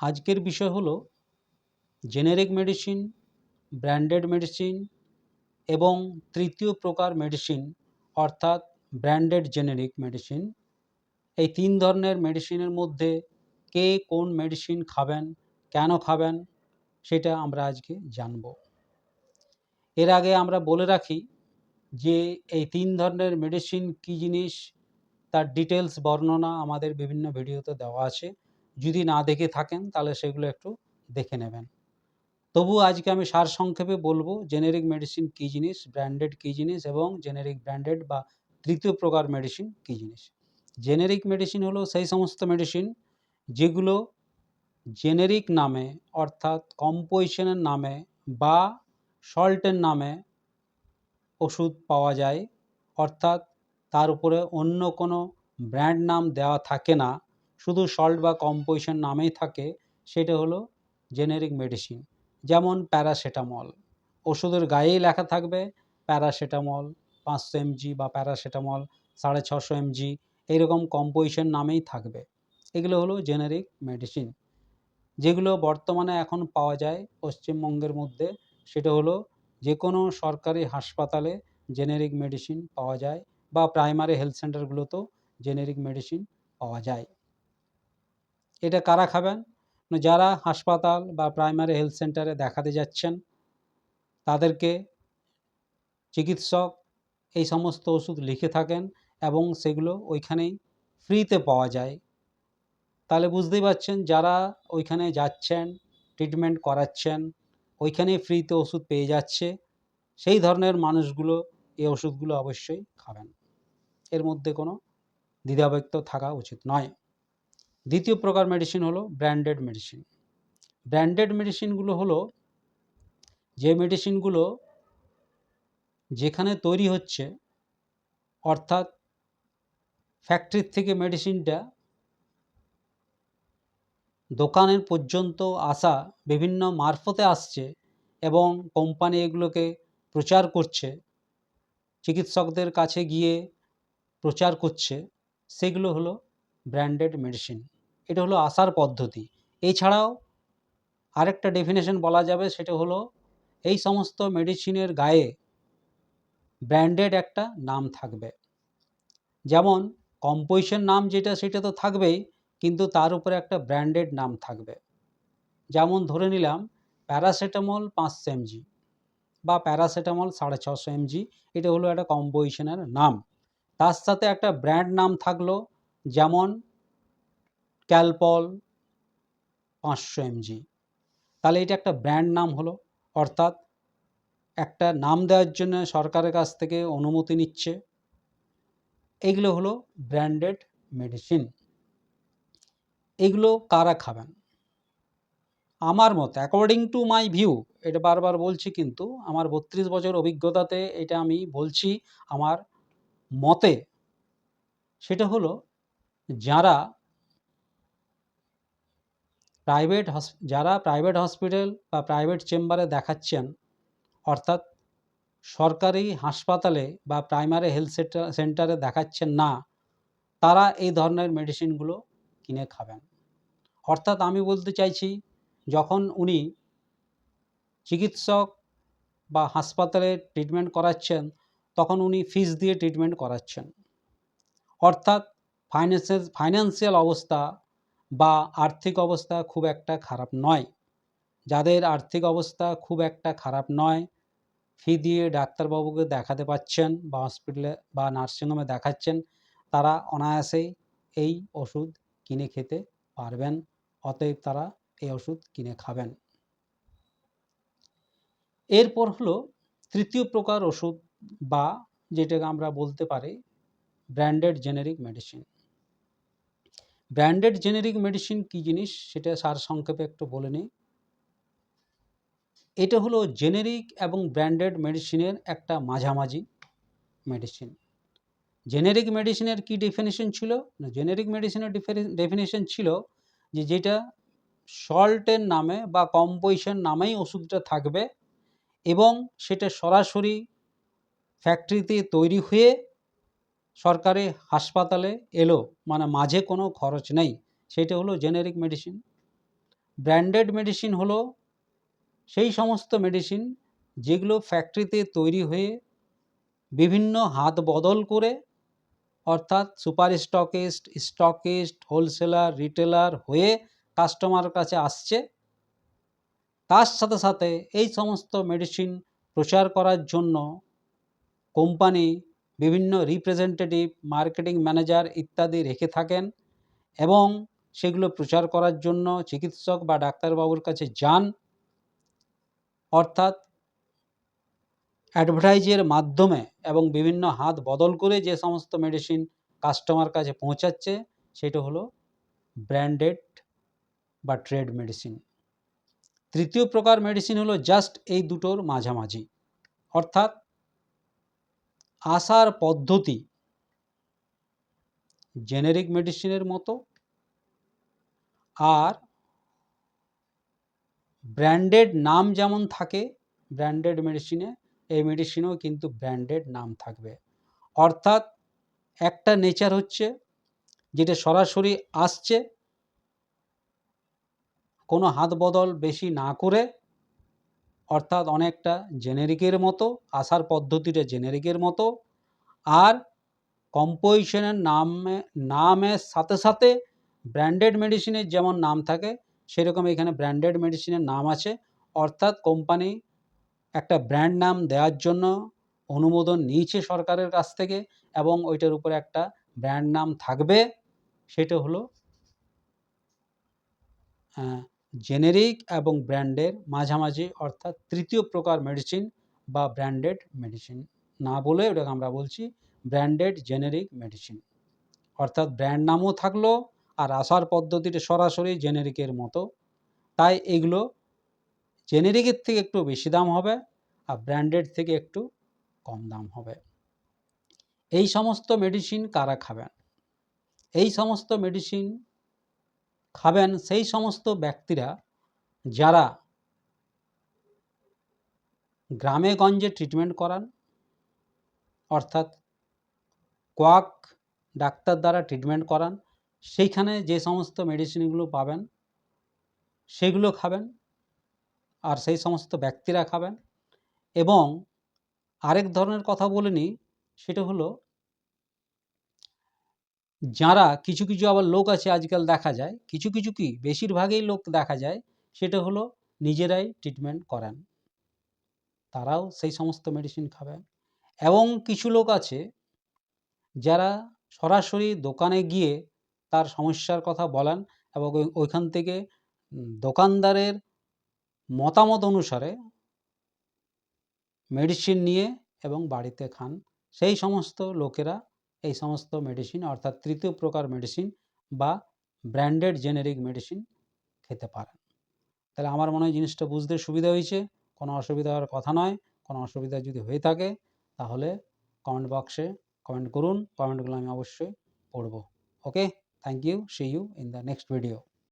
আজকের বিষয় হলো জেনেরিক মেডিসিন ব্র্যান্ডেড মেডিসিন এবং তৃতীয় প্রকার মেডিসিন অর্থাৎ ব্র্যান্ডেড জেনেরিক মেডিসিন এই তিন ধরনের মেডিসিনের মধ্যে কে কোন মেডিসিন খাবেন, কেন খাবেন, সেটা আমরা আজকে জানব। এর আগে আমরা বলে রাখি যে এই তিন ধরনের মেডিসিন কী জিনিস, তার ডিটেলস বর্ণনা আমাদের বিভিন্ন ভিডিওতে দেওয়া আছে। যদি না দেখে থাকেন, তাহলে সেগুলো একটু দেখে নেবেন। তবু আজকে আমি সারসংক্ষেপে বলব জেনেরিক মেডিসিন কী জিনিস ব্র্যান্ডেড কী জিনিস এবং জেনেরিক ব্র্যান্ডেড বা তৃতীয় প্রকার মেডিসিন কী জিনিস। জেনেরিক মেডিসিন হলো সেই সমস্ত মেডিসিন যেগুলো জেনেরিক নামে, অর্থাৎ কম্পোজিশনের নামে বা সল্টের নামে ওষুধ পাওয়া যায়, অর্থাৎ তার উপরে অন্য কোনো ব্র্যান্ড নাম দেওয়া থাকে না। শুধু সল্ট বা কম্পোজিশন নামেই থাকে, সেটা হলো জেনেরিক মেডিসিন যেমন প্যারাসিটামল ওষুধের গায়েই লেখা থাকবে প্যারাসিটামল পাঁচশো এমজি বা প্যারাসিটামল সাড়ে ছশো এমজি এইরকম কম্পোজিশন নামেই থাকবে। এগুলো হলো জেনেরিক মেডিসিন যেগুলো বর্তমানে এখন পাওয়া যায় পশ্চিমবঙ্গের মধ্যে, সেটা হলো যে কোনো সরকারি হাসপাতালে জেনেরিক মেডিসিন পাওয়া যায় বা প্রাইমারি হেলথ সেন্টারগুলোতেও জেনেরিক মেডিসিন পাওয়া যায়। এটা কারা খাবেন? যারা হাসপাতাল বা প্রাইমারি হেলথ সেন্টারে দেখাতে যাচ্ছেন, তাদেরকে চিকিৎসক এই সমস্ত ওষুধ লিখে থাকেন এবং সেগুলো ওইখানেই ফ্রিতে পাওয়া যায়। তাহলে বুঝতেই পারছেন, যারা ওইখানে যাচ্ছেন ট্রিটমেন্ট করাচ্ছেন, ওইখানেই ফ্রিতে ওষুধ পেয়ে যাচ্ছে, সেই ধরনের মানুষগুলো এই ওষুধগুলো অবশ্যই খাবেন। এর মধ্যে কোনো দ্বিধাব্যক্ত থাকা উচিত নয়। দ্বিতীয় প্রকার মেডিসিন হলো ব্র্যান্ডেড মেডিসিন ব্র্যান্ডেড মেডিসিনগুলো হলো যে মেডিসিনগুলো যেখানে তৈরি হচ্ছে, অর্থাৎ ফ্যাক্টরির থেকে মেডিসিনটা দোকানের পর্যন্ত আসা, বিভিন্ন মারফতে আসছে এবং কোম্পানি এগুলোকে প্রচার করছে, চিকিৎসকদের কাছে গিয়ে প্রচার করছে, সেগুলো হলো ব্র্যান্ডেড মেডিসিন এটা হলো আসার পদ্ধতি। এছাড়াও আরেকটা ডেফিনেশন বলা যাবে, সেটা হলো এই সমস্ত মেডিসিনের গায়ে ব্র্যান্ডেড একটা নাম থাকবে। যেমন কম্পোজিশন নাম যেটা, সেটা তো থাকবেই, কিন্তু তার উপরে একটা ব্র্যান্ডেড নাম থাকবে। যেমন ধরে নিলাম প্যারাসিটামল পাঁচশো এমজি বা প্যারাসিটামল সাড়ে ছশো এমজি এটা হলো একটা কম্পোজিশনের নাম। তার সাথে একটা ব্র্যান্ড নাম থাকল, যেমন ক্যালপল পাঁচশো এমজি। তাহলে এটা একটা ব্র্যান্ড নাম হলো, অর্থাৎ একটা নাম দেওয়ার জন্য সরকারের কাছ থেকে অনুমতি নিচ্ছে। এগুলো হলো ব্র্যান্ডেড মেডিসিন। এগুলো কারা খাবেন? আমার মতে অ্যাকর্ডিং টু মাই ভিউ এটা বারবার বলছি কিন্তু আমার বত্রিশ বছর অভিজ্ঞতাতে এটা আমি বলছি আমার মতে, সেটা হলো যারা প্রাইভেট হস, যারা প্রাইভেট হসপিটাল বা প্রাইভেট চেম্বারে দেখাচ্ছেন, অর্থাৎ সরকারি হাসপাতালে বা প্রাইমারি হেলথ সেন্টারে দেখাচ্ছেন না, তারা এই ধরনের মেডিসিনগুলো কিনে খাবেন। অর্থাৎ আমি বলতে চাইছি, যখন উনি চিকিৎসক বা হাসপাতালে ট্রিটমেন্ট করাচ্ছেন, তখন উনি ফিস দিয়ে ট্রিটমেন্ট করাচ্ছেন। অর্থাৎ ফাইন্যান্সিয়াল ফাইন্যান্সিয়াল অবস্থা বা আর্থিক অবস্থা খুব একটা খারাপ নয়। যাদের আর্থিক অবস্থা খুব একটা খারাপ নয়, ফি দিয়ে ডাক্তারবাবুকে দেখাতে পাচ্ছেন বা হসপিটালে বা নার্সিংহোমে দেখাচ্ছেন, তারা অনায়াসেই এই ওষুধ কিনে খেতে পারবেন, অতএব তারা এই ওষুধ কিনে খাবেন। এরপর হলো তৃতীয় প্রকার ওষুধ বা যেটাকে আমরা বলতে পারি branded generic medicine branded generic medicine কী জিনিস সেটা সার সংক্ষেপে একটু বলে নিই। এটা হলো জেনেরিক এবং ব্র্যান্ডেড মেডিসিনের একটা মাঝামাঝি মেডিসিন। জেনেরিক মেডিসিনের কি ডেফিনেশন ছিল? না, জেনেরিক মেডিসিনের ডেফিনেশন ছিল যে যেটা সল্টের নামে বা কম্পোজিশন নামেই ওষুধটা থাকবে এবং সেটা সরাসরি ফ্যাক্টরিতে তৈরি হয়ে সরকারি হাসপাতালে এলো মানে মাঝে কোনো খরচ নেই। সেটা হলো জেনেরিক মেডিসিন ব্র্যান্ডেড মেডিসিন হলো সেই সমস্ত মেডিসিন যেগুলো ফ্যাক্টরিতে তৈরি হয়ে বিভিন্ন হাত বদল করে, অর্থাৎ super stockist stockist wholesaler retailer হয়ে কাস্টমার কাছে আসছে। তার সাথে সাথে এই সমস্ত মেডিসিন প্রচার করার জন্য কোম্পানি বিভিন্ন রিপ্রেজেন্টেটিভ মার্কেটিং ম্যানেজার ইত্যাদি রেখে থাকেন এবং সেগুলো প্রচার করার জন্য চিকিৎসক বা ডাক্তারবাবুর কাছে যান। অর্থাৎ অ্যাডভার্টাইজের মাধ্যমে এবং বিভিন্ন হাত বদল করে যে সমস্ত মেডিসিন কাস্টমার কাছে পৌঁছাচ্ছে, সেটা হলো ব্র্যান্ডেড বা ট্রেড মেডিসিন তৃতীয় প্রকার মেডিসিন হলো জাস্ট এই দুটোর মাঝামাঝি। অর্থাৎ আসার পদ্ধতি। জেনেরিক মেডিসিনের মতো। আর ব্র্যান্ডেড নাম যেমন থাকে, ব্র্যান্ডেড মেডিসিনে, এই মেডিসিনেও কিন্তু ব্র্যান্ডেড নাম থাকবে। অর্থাৎ একটা নেচার হচ্ছে, যেটা সরাসরি আসছে, কোনো হাত বদল বেশি না করে অর্থাৎ অনেকটা জেনেরিকের মতো, আসার পদ্ধতিটা জেনেরিকের মতো। আর কম্পোজিশনের নামে, নামের সাথে সাথে ব্র্যান্ডেড মেডিসিনের যেমন নাম থাকে, সেরকম এখানে ব্র্যান্ডেড মেডিসিনের নাম আছে। অর্থাৎ কোম্পানি একটা ব্র্যান্ড নাম দেওয়ার জন্য অনুমোদন নিয়েছে সরকারের কাছ থেকে এবং ওইটার উপরে একটা ব্র্যান্ড নাম থাকবে, সেটা হলো জেনেরিক এবং ব্র্যান্ডের মাঝামাঝি, অর্থাৎ তৃতীয় প্রকার মেডিসিন বা ব্র্যান্ডেড মেডিসিন না বলে ওটাকে আমরা বলছি ব্র্যান্ডেড জেনেরিক মেডিসিন অর্থাৎ ব্র্যান্ড নামও থাকল আর আসার পদ্ধতিটা সরাসরি জেনেরিকের মতো। তাই এগুলো জেনেরিকের থেকে একটু বেশি দাম হবে আর ব্র্যান্ডেড থেকে একটু কম দাম হবে। এই সমস্ত মেডিসিন কারা খাবেন? এই সমস্ত মেডিসিন খাবেন সেই সমস্ত ব্যক্তিরা যারা গ্রামে গঞ্জে ট্রিটমেন্ট করান, অর্থাৎ কোয়াক ডাক্তার দ্বারা ট্রিটমেন্ট করান, সেইখানে যে সমস্ত মেডিসিনগুলো পাবেন, সেগুলো খাবেন আর সেই সমস্ত ব্যক্তিরা খাবেন। এবং আরেক ধরনের কথা বলে নিই, সেটা হলো যারা কিছু কিছু আবার লোক আছে আজকাল দেখা যায়, কিছু কিছু কি বেশিরভাগই লোক দেখা যায়, সেটা হলো নিজেরাই ট্রিটমেন্ট করেন। তারাও সেই সমস্ত মেডিসিন খাবেন এবং কিছু লোক আছে যারা সরাসরি দোকানে গিয়ে তার সমস্যার কথা বলেন এবং ওইখান থেকে দোকানদারের মতামত অনুসারে মেডিসিন নিয়ে এবং বাড়িতে খান। সেই সমস্ত লোকেরা এই সমস্ত মেডিসিন অর্থাৎ তৃতীয় প্রকার মেডিসিন বা ব্র্যান্ডেড জেনেরিক মেডিসিন খেতে পারেন। তাহলে আমার মনে হয় জিনিসটা বুঝতে সুবিধা হয়েছে। কোনো অসুবিধা হওয়ার কথা নয়। কোনো অসুবিধা যদি হয়ে থাকে, তাহলে কমেন্ট বক্সে কমেন্ট করুন। কমেন্টগুলো আমি অবশ্যই পড়ব। Okay thank you see you in the next video